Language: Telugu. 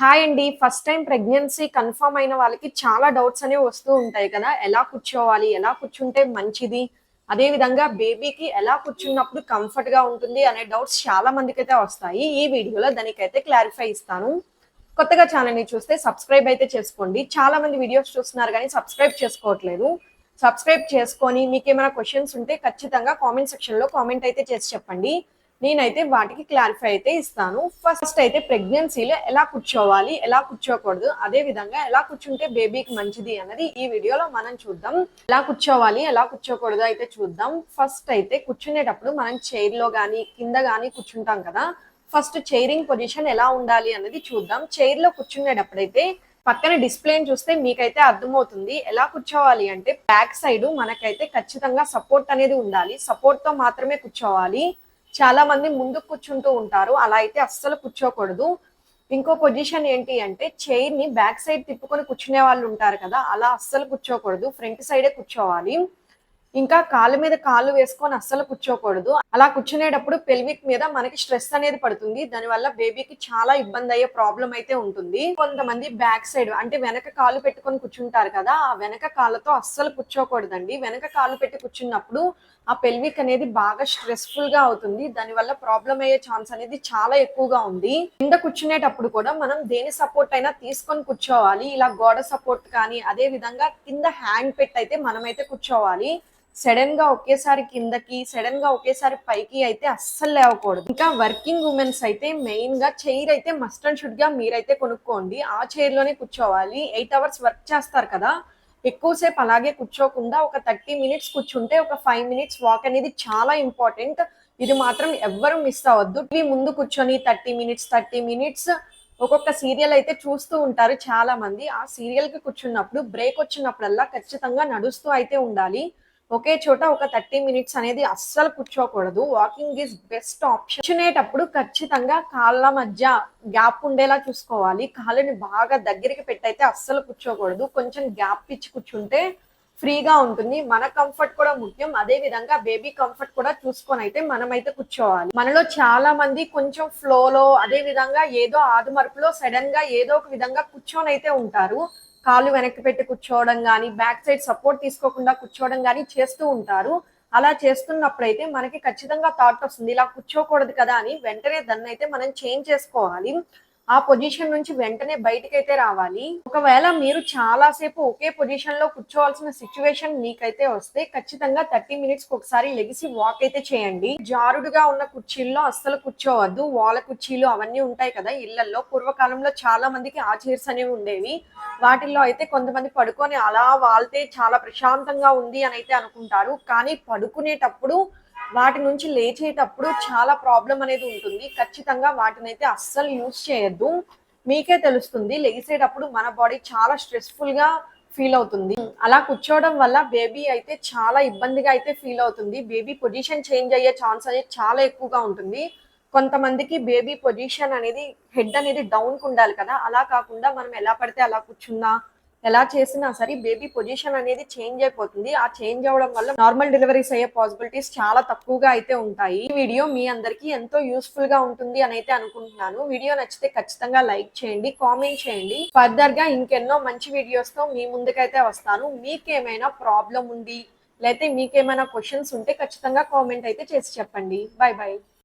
హాయ్ అండి. ఫస్ట్ టైం ప్రెగ్నెన్సీ కన్ఫర్మ్ అయిన వాళ్ళకి చాలా డౌట్స్ అనేవి వస్తూ ఉంటాయి కదా. ఎలా కూర్చోవాలి? ఎలా కూర్చుంటే మంచిది? అదే విధంగా బేబీకి ఎలా కూర్చున్నప్పుడు కంఫర్ట్గా ఉంటుంది అనే డౌట్స్ చాలా మందికి అయితే వస్తాయి. ఈ వీడియోలో దానికైతే క్లారిఫై ఇస్తాను. కొత్తగా ఛానల్ని చూస్తే సబ్స్క్రైబ్ అయితే చేసుకోండి. చాలా మంది వీడియోస్ చూస్తున్నారు కానీ సబ్స్క్రైబ్ చేసుకోవట్లేదు. సబ్స్క్రైబ్ చేసుకొని మీకు ఏమైనా క్వశ్చన్స్ ఉంటే ఖచ్చితంగా కామెంట్ సెక్షన్లో కామెంట్ అయితే చేసి చెప్పండి. నేనైతే వాటికి క్లారిఫై అయితే ఇస్తాను. ఫస్ట్ అయితే ప్రెగ్నెన్సీలో ఎలా కూర్చోవాలి ఎలా కూర్చోకూడదు అదే విధంగా ఎలా కూర్చుంటే బేబీకి మంచిది అన్నది ఈ వీడియోలో మనం చూద్దాం. ఎలా కూర్చోవాలి ఎలా కూర్చోకూడదు అయితే చూద్దాం. ఫస్ట్ అయితే కూర్చునేటప్పుడు మనం చైర్లో గానీ కింద గానీ కూర్చుంటాం కదా. ఫస్ట్ చైరింగ్ పొజిషన్ ఎలా ఉండాలి అన్నది చూద్దాం. చైర్లో కూర్చునేటప్పుడైతే పక్కన డిస్ప్లేని చూస్తే మీకైతే అర్థమవుతుంది. ఎలా కూర్చోవాలి అంటే బ్యాక్ సైడ్ మనకైతే ఖచ్చితంగా సపోర్ట్ అనేది ఉండాలి. సపోర్ట్తో మాత్రమే కూర్చోవాలి. చాలా మంది ముందు కూర్చుంటూ ఉంటారు. అలా అయితే అస్సలు కూర్చోకూడదు. ఇంకో పొజిషన్ ఏంటి అంటే చైర్ని బ్యాక్ సైడ్ తిప్పుకొని కూర్చునే వాళ్ళు ఉంటారు కదా అలా అస్సలు కూర్చోకూడదు. ఫ్రంట్ సైడే కూర్చోవాలి. ఇంకా కాళ్ళ మీద కాళ్ళు వేసుకొని అస్సలు కూర్చోకూడదు. అలా కూర్చునేటప్పుడు పెల్విక్ మీద మనకి స్ట్రెస్ అనేది పడుతుంది. దానివల్ల బేబీకి చాలా ఇబ్బంది అయ్యే ప్రాబ్లం అయితే ఉంటుంది. కొంతమంది బ్యాక్ సైడ్ అంటే వెనక కాలు పెట్టుకొని కూర్చుంటారు కదా ఆ వెనక కాళ్ళతో అస్సలు కూర్చోకూడదండి. వెనక కాలు పెట్టి కూర్చున్నప్పుడు ఆ పెల్విక్ అనేది బాగా స్ట్రెస్ఫుల్గా అవుతుంది. దానివల్ల ప్రాబ్లం అయ్యే ఛాన్స్ అనేది చాలా ఎక్కువగా ఉంది. కింద కూర్చునేటప్పుడు కూడా మనం దేని సపోర్ట్ అయినా తీసుకొని కూర్చోవాలి. ఇలా గోడ సపోర్ట్ కానీ అదే విధంగా కింద హ్యాండ్ పెట్టి అయితే మనమైతే కూర్చోవాలి. సడన్గా ఒకేసారి కిందకి సడన్గా ఒకేసారి పైకి అయితే అస్సలు లేవకూడదు. ఇంకా వర్కింగ్ ఉమెన్స్ అయితే మెయిన్గా చైర్ అయితే మస్ట్ అండ్ షుడ్గా మీరైతే కొనుక్కోండి. ఆ చైర్లోనే కూర్చోవాలి. ఎయిట్ అవర్స్ వర్క్ చేస్తారు కదా. ఎక్కువసేపు అలాగే కూర్చోకుండా ఒక థర్టీ మినిట్స్ కూర్చుంటే ఒక ఫైవ్ మినిట్స్ వాక్ అనేది చాలా ఇంపార్టెంట్. ఇది మాత్రం ఎవ్వరు మిస్ అవ్వద్దు. టీవీ ముందు కూర్చొని థర్టీ మినిట్స్ థర్టీ మినిట్స్ ఒక్కొక్క సీరియల్ అయితే చూస్తూ ఉంటారు చాలా మంది. ఆ సీరియల్కి కూర్చున్నప్పుడు బ్రేక్ వచ్చినప్పుడల్లా ఖచ్చితంగా నడుస్తూ అయితే ఉండాలి. ఒకే చోట ఒక థర్టీ మినిట్స్ అనేది అస్సలు కూర్చోకూడదు. వాకింగ్ ఈజ్ బెస్ట్ ఆప్షన్ కూర్చునేటప్పుడు ఖచ్చితంగా కాళ్ళ మధ్య గ్యాప్ ఉండేలా చూసుకోవాలి. కాళ్ళని బాగా దగ్గరికి పెట్టయితే అస్సలు కూర్చోకూడదు. కొంచెం గ్యాప్ ఇచ్చి కూర్చుంటే ఫ్రీగా ఉంటుంది. మన కంఫర్ట్ కూడా ముఖ్యం. అదే విధంగా బేబీ కంఫర్ట్ కూడా చూసుకొని అయితే మనమైతే కూర్చోవాలి. మనలో చాలా మంది కొంచెం ఫ్లోలో అదే విధంగా ఏదో ఆదుమరుపులో సడన్గా ఏదో ఒక విధంగా కూర్చొని అయితే ఉంటారు. కాళ్ళు వెనక్కి పెట్టి కూర్చోవడం కానీ బ్యాక్ సైడ్ సపోర్ట్ తీసుకోకుండా కూర్చోవడం కానీ చేస్తూ ఉంటారు. అలా చేస్తున్నప్పుడైతే మనకి ఖచ్చితంగా థాట్ వస్తుంది ఇలా కూర్చోకూడదు కదా అని వెంటనే దాన్ని అయితే మనం చేంజ్ చేసుకోవాలి. ఆ పొజిషన్ నుంచి వెంటనే బయటకైతే రావాలి. ఒకవేళ మీరు చాలా సేపు ఒకే పొజిషన్లో కూర్చోవాల్సిన సిచ్యువేషన్ మీకైతే వస్తే ఖచ్చితంగా థర్టీ మినిట్స్ ఒకసారి లెగిసి వాక్ అయితే చేయండి. జారుడుగా ఉన్న కుర్చీల్లో అస్సలు కూర్చోవద్దు. వాల కుర్చీలు అవన్నీ ఉంటాయి కదా ఇళ్ళలో పూర్వకాలంలో చాలా మందికి ఆ చైర్స్ అనేవి ఉండేవి. వాటిల్లో అయితే కొంతమంది పడుకొని అలా వాళ్తే చాలా ప్రశాంతంగా ఉంది అని అయితే అనుకుంటారు. కానీ పడుకునేటప్పుడు వాటి నుంచి లేచేటప్పుడు చాలా ప్రాబ్లం అనేది ఉంటుంది. ఖచ్చితంగా వాటిని అయితే అస్సలు యూజ్ చేయొద్దు. మీకే తెలుస్తుంది లేచేటప్పుడు మన బాడీ చాలా స్ట్రెస్ఫుల్గా ఫీల్ అవుతుంది. అలా కూర్చోవడం వల్ల బేబీ అయితే చాలా ఇబ్బందిగా అయితే ఫీల్ అవుతుంది. బేబీ పొజిషన్ చేంజ్ అయ్యే ఛాన్స్ అనేది చాలా ఎక్కువగా ఉంటుంది. కొంతమందికి బేబీ పొజిషన్ అనేది హెడ్ అనేది డౌన్కు ఉండాలి కదా. అలా కాకుండా మనం ఎలా పడితే అలా కూర్చున్నా ఎలా చేసినా సరే బేబీ పొజిషన్ అనేది చేంజ్ అయిపోతుంది. ఆ చేంజ్ అవ్వడం వల్ల నార్మల్ డెలివరీస్ అయ్యే పాసిబిలిటీస్ చాలా తక్కువగా అయితే ఉంటాయి. ఈ వీడియో మీ అందరికి ఎంతో యూస్ఫుల్గా ఉంటుంది అని అయితే అనుకుంటున్నాను. వీడియో నచ్చితే ఖచ్చితంగా లైక్ చేయండి కామెంట్ చేయండి. ఫర్దర్గా ఇంకెన్నో మంచి వీడియోస్తో మీ ముందుకైతే వస్తాను. మీకేమైనా ప్రాబ్లం ఉంది లేకపోతే మీకేమైనా క్వశ్చన్స్ ఉంటే ఖచ్చితంగా కామెంట్ అయితే చేసి చెప్పండి. Bye bye